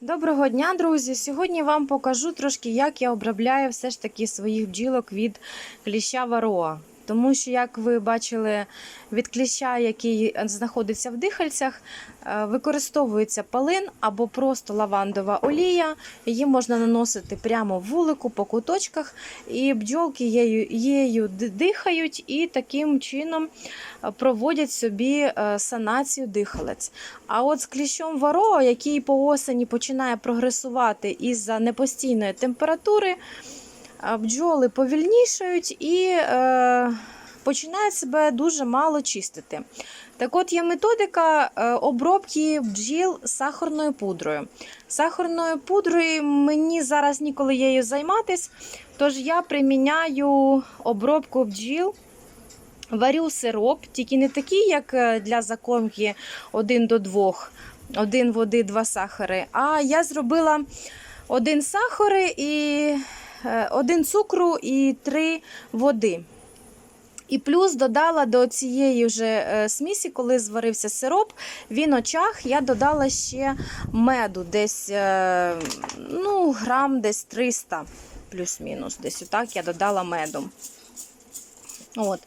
Доброго дня, друзі! Сьогодні вам покажу трошки, як я обробляю все ж таки своїх бджілок від кліща вароа. Тому що, як ви бачили, від кліща, який знаходиться в дихальцях, е, використовується палин або просто лавандова олія. Її можна наносити прямо в вулику по куточках, і бджолки її, її дихають і таким чином е, проводять собі е, санацію дихалець. А от з кліщом вароа, який по осені починає прогресувати із-за непостійної температури, бджоли повільнішають і е, починають себе дуже мало чистити. Так от є методика е, обробки бджіл сахарною пудрою. Сахарною пудрою мені зараз ніколи її займатись, тож я приміняю обробку бджіл. Варю сироп, тільки не такий, як е, для закормки 1 до 2, один води, два сахари. А я зробила один сахари і е, один цукру і три води. І плюс додала до цієї вже е, смісі, коли зварився сироп, він очах, я додала ще меду, десь е, ну, грам десь 300 плюс-мінус. Десь отак я додала меду. От.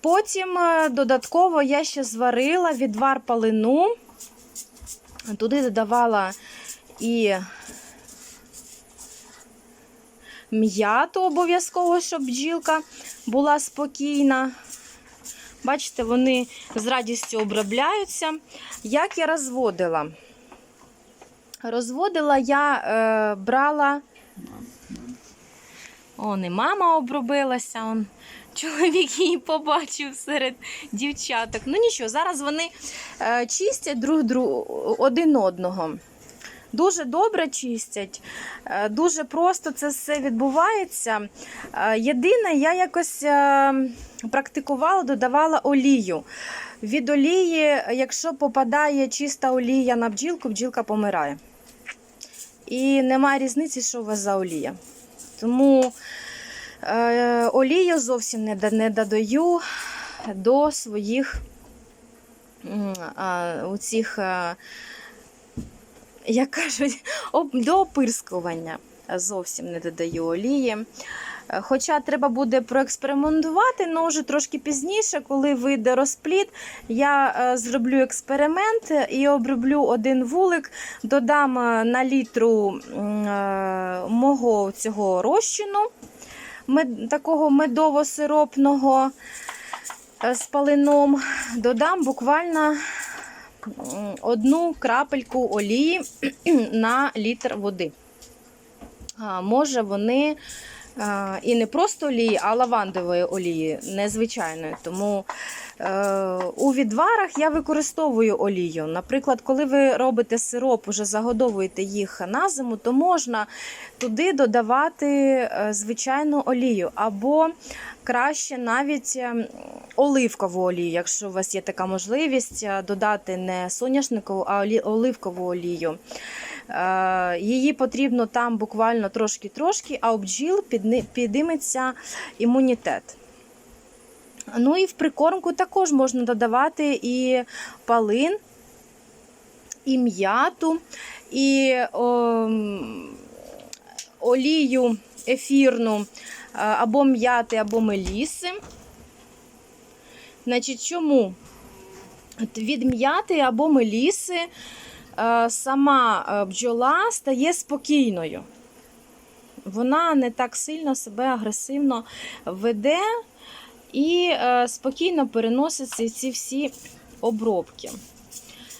Потім додатково я ще зварила відвар палину. Туди додавала і м'яту обов'язково, щоб бджілка була спокійна. Бачите, вони з радістю обробляються. Як я розводила? Розводила я е, брала. О, не мама обробилася. Он. Чоловік її побачив серед дівчаток. Ну нічого, зараз вони е, чистять друг другу один одного. Дуже добре чистять, е, дуже просто це все відбувається. Е, Єдине, я якось е, практикувала, додавала олію. Від олії, якщо попадає чиста олія на бджілку, бджілка помирає. І немає різниці, що у вас за олія. Тому олію зовсім не, додаю до своїх оцих, е, як кажуть, до опирскування. Зовсім не додаю олії. Е, Хоча треба буде проекспериментувати, але вже трошки пізніше, коли вийде розплід, я е, зроблю експеримент і оброблю один вулик, додам е, на літру мого цього розчину, такого медово-сиропного з палином, додам буквально одну крапельку олії на літр води. Може, вони і не просто олії, а лавандової олії, незвичайної. Тому е, у відварах я використовую олію. Наприклад, коли ви робите сироп, уже загодовуєте їх на зиму, то можна туди додавати е, звичайну олію. Або краще навіть ем, оливкову олію, якщо у вас є така можливість е, додати не соняшникову, а оливкову олію. Е, Її потрібно там буквально трошки-трошки, а у бджіл підійметься імунітет. Ну і в прикормку також можна додавати і палин, і м'яту, і ом, олію ефірну або м'яти, або меліси. Значить, чому? Від м'яти або меліси е, сама е, бджола стає спокійною. Вона не так сильно себе агресивно веде і е, спокійно переносить ці- всі обробки.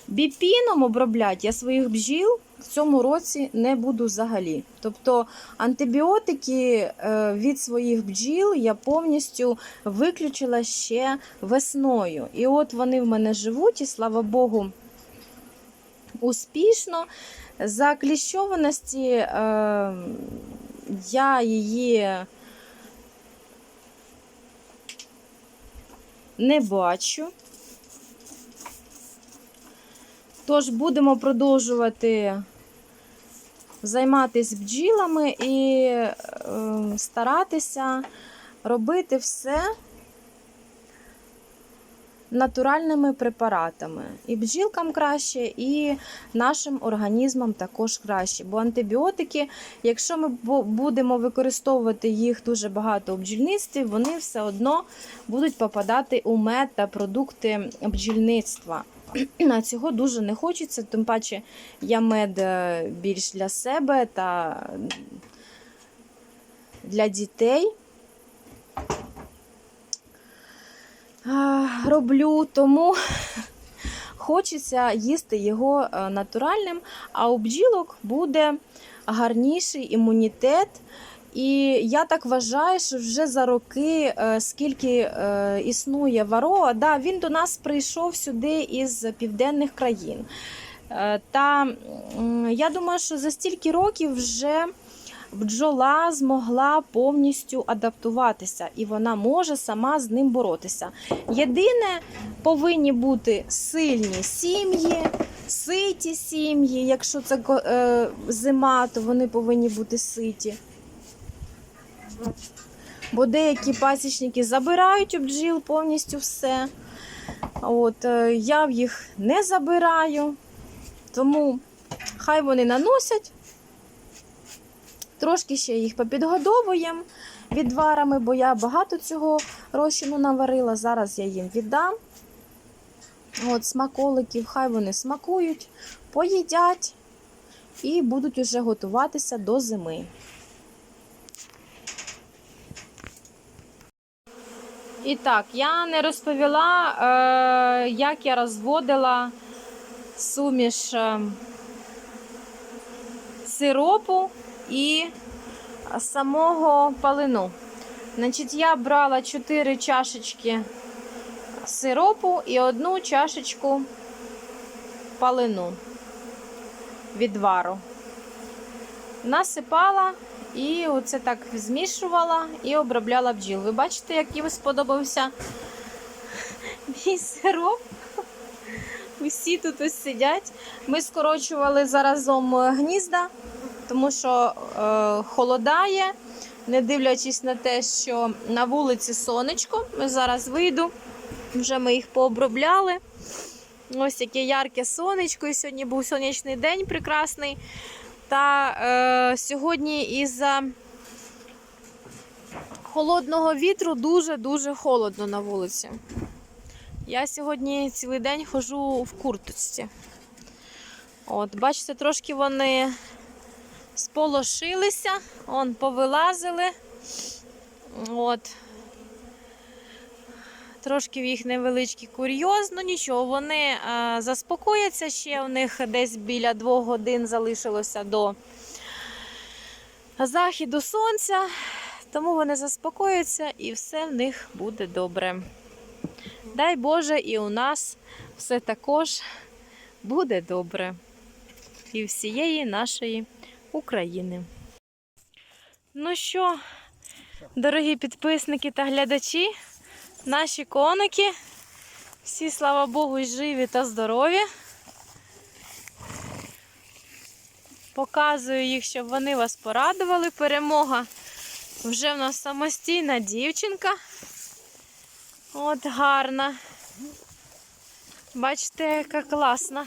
Біпіном обробляти я своїх бджіл в цьому році не буду взагалі. Тобто антибіотики е, від своїх бджіл я повністю виключила ще весною. І от вони в мене живуть, і слава Богу, успішно. За кліщованості е, я її не бачу. Тож будемо продовжувати займатися бджілами і е, старатися робити все натуральними препаратами. І бджілкам краще, і нашим організмам також краще. Бо антибіотики, якщо ми будемо використовувати їх дуже багато у бджільництві, вони все одно будуть попадати у мед та продукти бджільництва. А цього дуже не хочеться, тим паче я мед е, більш для себе та для дітей роблю, тому хочеться їсти його е, натуральним, а у бджілок буде гарніший імунітет. І я так вважаю, що вже за роки, е, скільки е, існує вароа, да, він до нас прийшов сюди із південних країн. Е, Та я думаю, що за стільки років вже бджола змогла повністю адаптуватися, і вона може сама з ним боротися. Єдине, повинні бути сильні сім'ї, ситі сім'ї. Якщо це зима, то вони повинні бути ситі. Бо деякі пасічники забирають у бджіл повністю все. От, е, я в їх не забираю, тому хай вони наносять. Трошки ще їх попідгодовуємо відварами, бо я багато цього розчину наварила. Зараз я їм віддам. От, смаколиків, хай вони смакують, поїдять і будуть уже готуватися до зими. І так, я не розповіла, е, як я розводила суміш е, сиропу і самого палину. Значить, я брала 4 чашечки сиропу і одну чашечку палину відвару. Насипала і оце так змішувала і обробляла бджіл. Ви бачите, як їм сподобався мій сироп? Усі тут ось сидять. Ми скорочували заразом гнізда, тому що е, холодає, не дивлячись на те, що на вулиці сонечко. Зараз вийду, вже ми їх пообробляли. Ось яке ярке сонечко, і сьогодні був сонячний день прекрасний. Та е, сьогодні із-за холодного вітру дуже-дуже холодно на вулиці. Я сьогодні цілий день ходжу в курточці. От, бачите, трошки вони сполошилися, он повилазили. От. Трошки в їх невеличкий курйоз, ну нічого, вони е, заспокояться ще. У них десь біля двох годин залишилося до західу сонця, тому вони заспокояться і все в них буде добре. Дай Боже, і у нас все також буде добре. І всієї нашої України. Ну що, дорогі підписники та глядачі, наші коники, всі, слава Богу, живі та здорові. Показую їх, щоб вони вас порадували. Перемога вже в нас самостійна дівчинка. От гарна. Бачите, яка класна.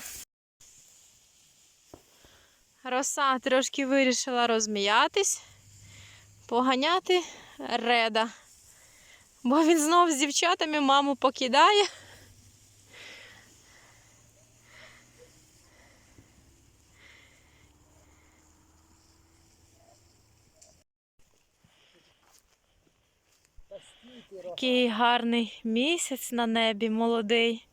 Роса трошки вирішила розміятись, поганяти реда. Бо він знов з дівчатами маму покидає. Такий гарний місяць на небі молодий.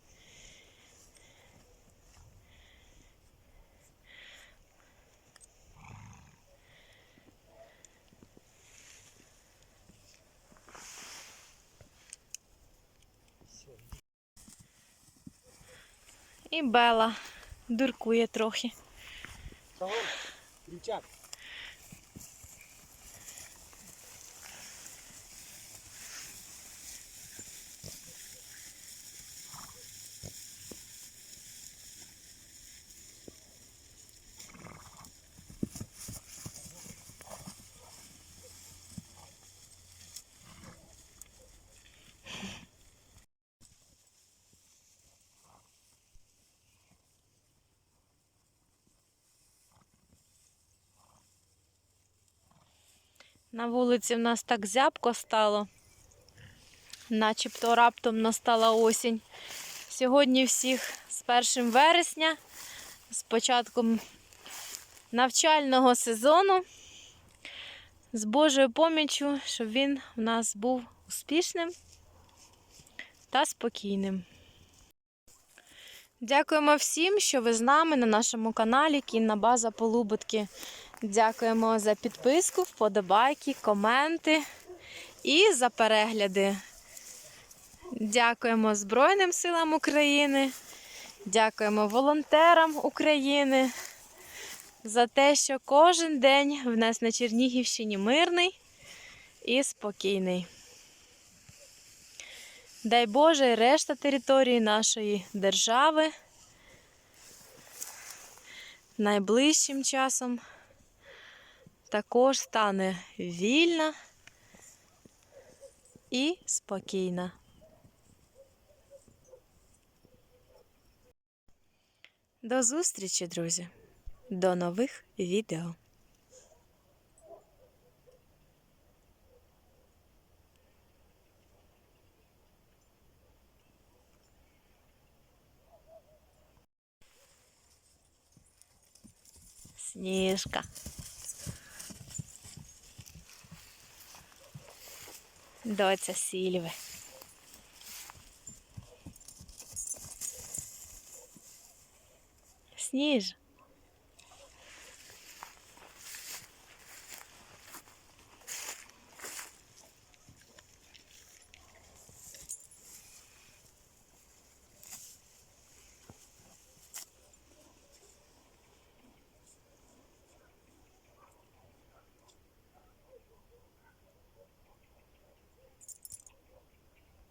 І Бела дуркує трохи. Чого? На вулиці в нас так зябко стало, начебто раптом настала осінь. Сьогодні всіх з 1 вересня, з початком навчального сезону, з Божою поміччю, щоб він у нас був успішним та спокійним. Дякуємо всім, що ви з нами на нашому каналі Кінна База Полубутки. Дякуємо за підписку, вподобайки, коменти і за перегляди. Дякуємо Збройним силам України, дякуємо волонтерам України за те, що кожен день в нас на Чернігівщині мирний і спокійний. Дай Боже, і решта території нашої держави найближчим часом також стане вільна і спокійна. До зустрічі, друзі! До нових відео! Сніжка. Доця Сільви. Сніж.